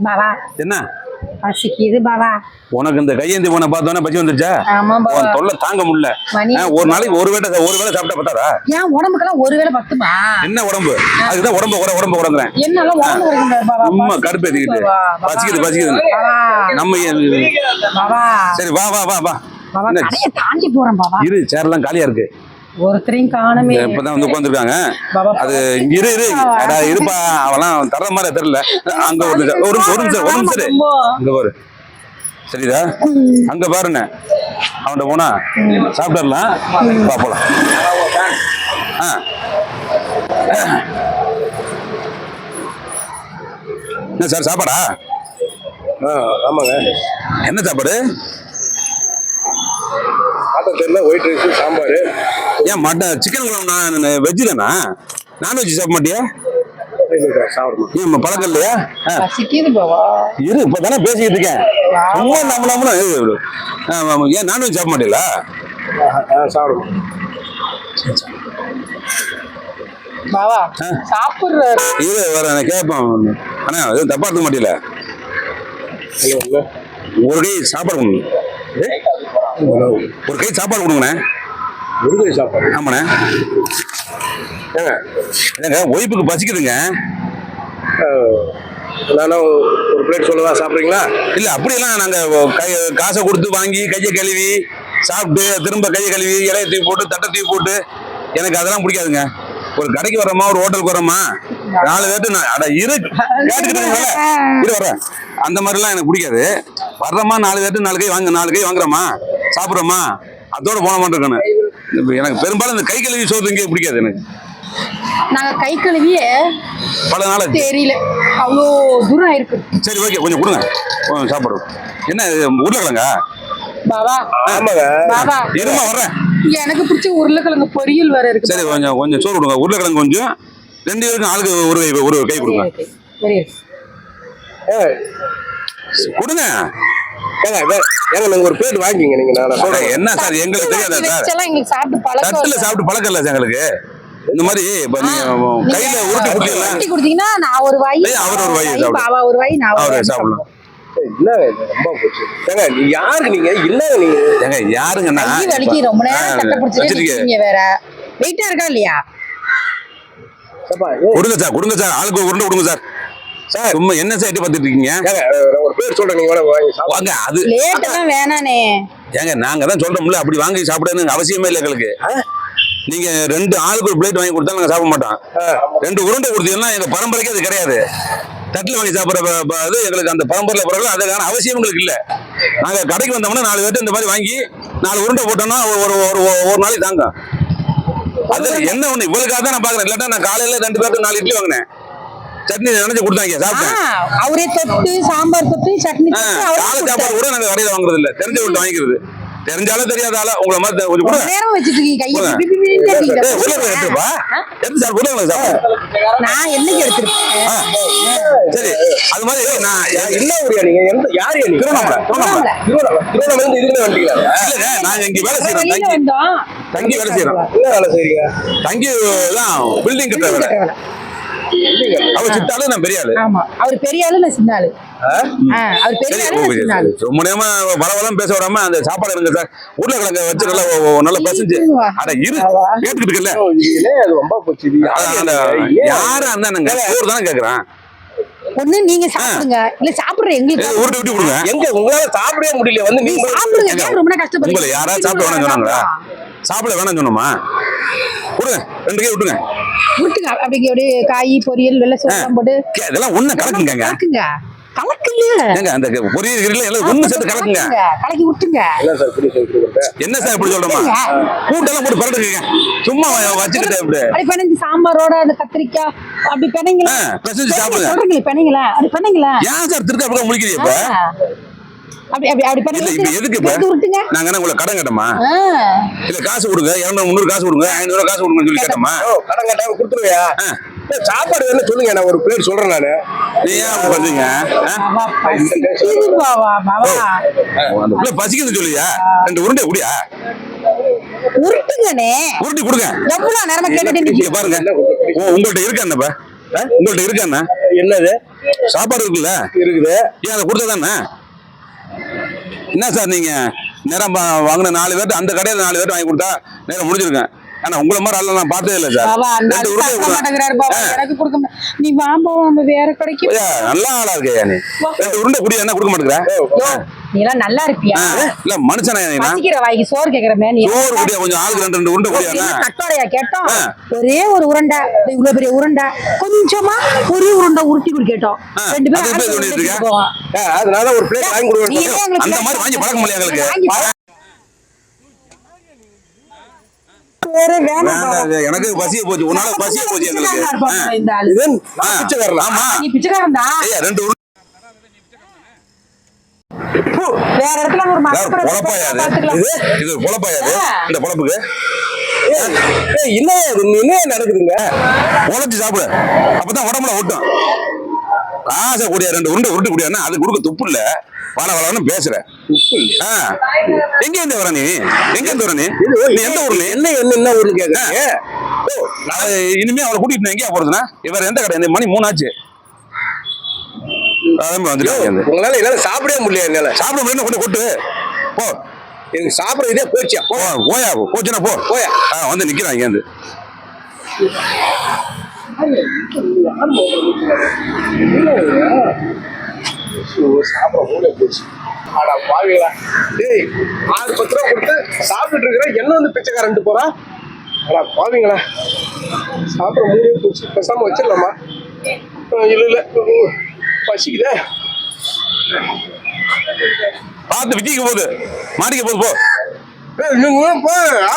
பாவா. என்ன? பசிக்குது பாவா. உனக்கு இந்த கையேந்தி போன பார்த்தோன்னே பச்சி வந்துருச்சா? உன் தொல்லை தாங்க முடியல. ஒரு நாளைக்கு ஒரு வேளை ஒரு வேளை சாப்பிட்டா பத்தாதா? ஏன் உடம்புக்கெல்லாம் ஒருவேளை பத்துமா? என்ன உடம்பு? அதுக்குதான் உடம்பு உட உடம்பு உடங்குறேன் என்னெல்லாம் உடம்பு பசிக்குது கடுப்பு ஏத்திக்கிட்டு. பசிக்குது பசிக்குது நம்ம சரி வா வா வா வா. தாண்டி போறேன் பாவா. இரு சேர்லாம் காலியா இருக்கு. ஒருத்தரையும் காணுமே இப்பதான் வந்து உட்காந்துருக்காங்க அது இங்க இரு. இரு அடா இருப்பா. அவெல்லாம் தர்ற மாதிரி தெரியல. அங்க ஒரு ஒரு நிமிஷம், ஒரு நிமிஷம் ஒரு நிமிஷம் இரு. அங்க பாரு. சரிதா அங்க பாருண்ணே. அவன்கிட்ட போனா சாப்பிடலாம் வா போலாம். ஆ. என்ன சார் சாப்பாடா? ஆமாங்க. என்ன சாப்பாடு? தெரியல ஒயிட் ரைஸ் சாம்பார். ஏன் மட்டன் சிக்கன் குழம்பு வெஜ்ஜு தானா? நான்வெஜ் சாப்பிட மாட்டியா? பழக்கம் இல்லையா? இரு இப்போ தானே பேசிக்கிட்டு இருக்கேன். சும்மா நம்ம நம்மளும் இரு, இரு. ஏன் நான்வெஜ் சாப்பிட மாட்டீங்களா ஆ சாப்பிடணும். பாவா. சாப்பிடுறாரு. இது வேற நான் கேட்பேன் அண்ணா எதுவும் தப்பா இருக்க மாட்டீங்களா இல்லை இல்லை. ஒரு கை சாப்பாடு கொடுங்க ஒரு கை சாப்பாடு? கொடுங்கண்ணே ஆமாண்ணே. ஏங்க ஒய்ஃபுக்கு பசிக்குதுங்க. நானும் ஒரு பிளேட் சொல்லவா சாப்பிட்றீங்களா? இல்ல அப்படியெல்லாம் நாங்க கை காசை கொடுத்து வாங்கி கையை கழுவி சாப்பிட்டு திரும்ப கையை கழுவி இலையை தூக்கி போட்டு தட்டை தூக்கி போட்டு எனக்கு அதெல்லாம் பிடிக்காதுங்க. ஒரு கடைக்கு வரோமா ஒரு ஹோட்டலுக்கு வரோமா நாலு பேர்ட்டு நான் அட இரு. கேட்டுக்கிட்டு இருக்கேன்ல, இரு வரேன் அந்த மாதிரிலாம் எனக்கு பிடிக்காது. வர்றோமா நாலு பேர்ட்டு நாலு கை வாங்க நாலு கை வாங்குறோமா? சாப்பிட்றோமா? அதோட போன இப்ப எனக்கு பெரும்பாலும் இந்த கை கழுவி சோறு இங்கே பிடிக்காது எனக்கு. நாங்க கை கழுவியே பல நாள். தெரியல. அவ்வளோ தூரம் ஆயிருக்கு. சரி ஓகே கொஞ்சம் கொடுங்க. கொஞ்சம் சாப்பிடுறோம். என்ன உருளைக்கிழங்கா? பாவா ஆமாங்க. இருமா வர்றேன். எனக்கு பிடிச்ச உருளைக்கிழங்கு பொரியல் வேற இருக்கு. சரி கொஞ்சம் கொஞ்சம் சோறு கொடுங்க. உருளைக்கிழங்கு கொஞ்சம் ரெண்டு பேருக்கும் ஆளுக்கு ஒரு கை ஒரு கை கொடுங்க. கொடுங்க. ஏங்க வே- ஏங்க நீங்கள் ஒரு பிளேட் வாங்கிங்க நீங்கள் நான் சொல்றேன். சொல்கிறேன் என்ன சார் எங்களுக்கு தெரியாதா சார்? வச்செல்லாம் எங்களுக்கு சாப்பிட்டு பழக்கம் தட்டுல. சாப்பிட்டு பழக்கம் இல்லை சார் எங்களுக்கு. இந்த மாதிரி நீங்க நீங்க கையில உருட்டி கொடுத்தீங்களா? உருட்டி கொடுத்தீங்கன்னா நான் ஒரு வாய் அவர் ஒரு வாய் பாவா சாப்பிடு. பாவா ஒரு வாய் நான் ஒரு அவரு வாய் சாப்பிடலாம் என்னங்க இது? ரொம்ப போச்சு. ஏங்க யாருக்கு நீங்கள் என்னங்க நீங்கள் ஏங்க வலிக்கு ரொம்ப நேரம் கட்ட பிடிச்சிட்டு வேற. வெயிட்டா இருக்கா இல்லையா? கொடுங்க சார் கொடுங்க சார். ஆளுக்கு உருண்டை கொடுங்க சார். சும்மா என்ன சார் எட்டி பார்த்துட்டு இருக்கீங்க ஒரு நீங்கள் வேணா வாங்கி சாப்பிடுங்க. வாங்க அது லேட் எல்லாம் வேணானே. ஏங்க நாங்க தான் சொல்றோம்ல அப்படி வாங்கி சாப்பிடணும்னு அவசியமே இல்லை எங்களுக்கு. நீங்க ரெண்டு ஆளுக்கு ஒரு பிளேட் வாங்கி கொடுத்தா நாங்க சாப்பிட மாட்டோம். ரெண்டு உருண்டை கொடுத்தீங்கன்னா எங்க பரம்பரைக்கு அது கிடையாது. தட்டில் வாங்கி சாப்பிட்ற அது எங்களுக்கு அந்த பரம்பரையில் பிறகு அதுக்கான அவசியம் எங்களுக்கு இல்லை. நாங்க கடைக்கு வந்தோம்னா நாலு பேர்ட்டு இந்த மாதிரி வாங்கி நாலு உருண்டை போட்டோம்னா ஒரு ஒரு ஒரு நாளைக்கு தாங்க அது என்ன ஒண்ணு இவளுக்காக தான் நான் பாக்குறேன் இல்லாட்டா நான் காலையில ரெண்டு பேர்ட்டு நாலு இட்லி வாங்கினேன். சட்னி நினைச்சு கொடுத்தாங்க அவரே தொட்டு சாம்பார் தொட்டு சட்னி ஆ, தொட்டு அவரே காலை கொடுத்தாரு. சாப்பாடு கூட நாங்க கடையில வாங்குறது இல்ல. தெரிஞ்ச விட்டு வாங்கிக்கிறது. தெரிஞ்சாலும் தெரியாத ஆளா உங்களை மாதிரி கொஞ்சம் கூட நேரம் வச்சிட்டு இருக்கீங்க கையை உருளைக்கிழங்கு எடுத்துப்பா எடுத்து சார் உருளைக்கிழங்கு சாப்பிடு. நான் என்னைக்கு எடுத்திருக்கேன் ஆ, சரி. அது மாதிரி நான் என்ன ஊரியா நீங்கள் எந்த யார் நீங்க திருவண்ணாமலை திருவண்ணாமலை. திருவண்ணாமலை. இருந்து வந்துட்டீங்களா? இல்லங்க நாங்க இங்க வேலை வெளியில தங்கி தங்கி வேலை செய்யறோம் என்ன வேலை செய்றீங்க? தங்கி தான் பில்டிங் கட்டுற வேலை. அவ சித்தாலும் நான் பெரிய ஆளு. ஆமா. அவர் பெரிய ஆளு நான் சின்ன ஆளு. ஆ, அவர் பெரிய சரி ஆளு நான் சின்ன ஆளு. ரொம்ப நேரமா வளவளம் பேச விடாம அந்த சாப்பாடு சார் உருளைக்கிழங்க வச்சு நல்லா நல்லா பசஞ்சு. அட இரு. கேட்டுக்கிட்டு இருக்கல ரொம்ப போச்சு. யார் இருந்தானுங்க ஊர் தானே கேக்குறான் ஒண்ணு நீங்க சாப்பிடுங்க. இல்ல சாப்பிடுற எங்களுக்கு உருட்டி விட்டு கொடுங்க எங்க உங்களால சாப்பிடவே முடியல. வந்து நீங்க சாப்பிடுங்க. ரொம்ப நேரம் கஷ்டப்படுறீங்க உங்களை யாராவது சாப்பிட வேணாம் சொன்னாங்களா? சாப்பிட வேணாம் சொன்னோமா? கொடுங்க ரெண்டு கை விட்டுங்க விட்டுங்க அப்படிங்க அப்படியே காய் பொரியல் வெள்ளை சோறுலாம் போட்டு இதெல்லாம் ஒண்ணு கலக்குங்க. கலக்குங்க. கலக்குங்க அந்த பொரியல் கிரியல் எல்லாம் ஒண்ணு சேர்த்து கலக்குங்க. கலக்கி விட்டுங்க என்ன சார் இப்படி சொல்லிட்டு என்ன சார் இப்படி சொல்றோமா? கூட்டெல்லாம் போட்டு பரட்டுங்க சும்மா வச்சுக்கிட்டு அப்படி அப்படி பிணைஞ்சு சாம்பாரோட அந்த கத்திரிக்காய் அப்படி பிணைங்களா? பிசைஞ்சு சாப்பிடுங்க. சொல்றீங்களே பிணைங்களா? அப்படி பிணைங்களா? ஏன் சார் திருக்க அப்படியே முழிக்கிறீங்க இப்ப. அப்படி அப்படி எதுக்கு விட்டுங்க நாங்க என்ன உங்களை கடன் கேட்டோமா. இல்ல காசு கொடுங்க. இருநூறு முந்நூறு காசு கொடுங்க. ஐநூறு காசு கொடுங்கன்னு சொல்லி கேட்டோமா கடன் கட்டாம கொடுத்துருவியா? சாப்பாடு வேணும் சொல்லுங்க. நான் ஒரு பிளேட் சொல்றேன் நானு. நீ ஏன் அப்படி பண்றீங்க? பசிக்குது சொல்லியா ரெண்டு உருண்டை குடியா? உருட்டுங்கண்ணே. உருட்டி கொடுங்க. எவ்வளவு நேரமா கேட்டுட்டு? பாருங்க. ஓ, உங்கள்ட்ட இருக்கா என்னப்பா உங்கள்ட்ட இருக்கா என்ன என்னது? சாப்பாடு இருக்குல்ல? இருக்குது. ஏன் அதை கொடுத்தா தானே என்ன சார் நீங்கள் நேரம் வாங்கின நாலு பேர்ட்டு அந்த கடையில் நாலு பேர்ட்டு வாங்கி கொடுத்தா நேரம் முடிஞ்சிருக்கேன் ஆனா உங்களை மாதிரி ஆள் நான் பார்த்ததே இல்லை சார். எனக்கு கொடுக்க நீ வா பாவா நம்ம வேற கடைக்கு நல்ல ஆளா இருக்கையா நீ? ரெண்டு உருண்டை குடி என்ன கொடுக்க மாட்டேங்கிற? நீ எல்லாம் நல்லா இருப்பியா? இல்ல மனுஷனா நீ பசிக்கிற வாய்க்கு சோறு கேக்குறமே நீ சோறு குடியா கொஞ்சம் ஆளுக்கு ரெண்டு ரெண்டு உருண்டை குடியா கட்டோடையா கேட்டோம். ஒரே ஒரு உருண்டை. இவ்வளவு பெரிய உருண்டை. கொஞ்சமா ஒரே உருண்டை உருட்டி குடி கேட்டோம். ரெண்டு பேரும் இருக்க? அதனால ஒரு பிளேட் வாங்கி கொடுக்கணும் அந்த மாதிரி வாங்கி பழக்கம் இல்லையா எங்களுக்கு? வாங்கி வேற வேணாம் பாவா. வேண்டாம், இது எனக்கு பசிய போச்சு. உன்னால பசிய போச்சு எங்களுக்கு. பிச்சைக்காரனா ரெண்டு உருண்டை வேற இடத்துல ஒரு இது? இது பொழப்பாயா அது? ஆ. இந்த பொழப்புக்கு? என்ன? என்ன நடக்குதுங்க? உழைச்சு சாப்பிடு. அப்பதான் உடம்புல ஒட்டும். காசை கூடிய ரெண்டு உருண்டை உருட்டு கூடியா அது கொடுக்க துப்பு இல்ல. வள வளன்னு பேசுற? ஆ. எங்க இருந்து வர நீ? எங்க இருந்து வர நீ? எந்த ஊர் நீ? என்ன என்ன ஊர்னு கேக்குறீங்க இனிமே அவளை கூட்டிட்டு எங்கேயா போறதுன்னா? இவர் எந்த கடை? இந்த மணி மூணு ஆச்சு அதான் வந்துட்டு உங்களால என்னால சாப்பிடவே முடியல என்னால? சாப்பிட முடியும் கொண்டு கொட்டு. போ. எனக்கு சாப்பிட இதே போச்சியா போ. போயா போச்சுன்னா போ. போயா. ஆ, வந்து நிக்கிறான் இங்க இருந்து சாப்பிட முடியல போச்சு. ஆடா பாவிகளா. டேய் ஆறு பத்து ரூபா கொடுத்து சாப்பிட்டு இருக்கிற என்ன வந்து பிச்சைக்காரன்ட்டு போறா? ஆடா பாவிங்களா. சாப்பிட முடியல போச்சு. பேசாம வச்சிடலாமா? இல்ல இல்ல. பசிக்குதே. பார்த்து விக்கிக்க போகுது மாட்டிக்க போகுது போ. ஏய், நீங்க போ. ஆ.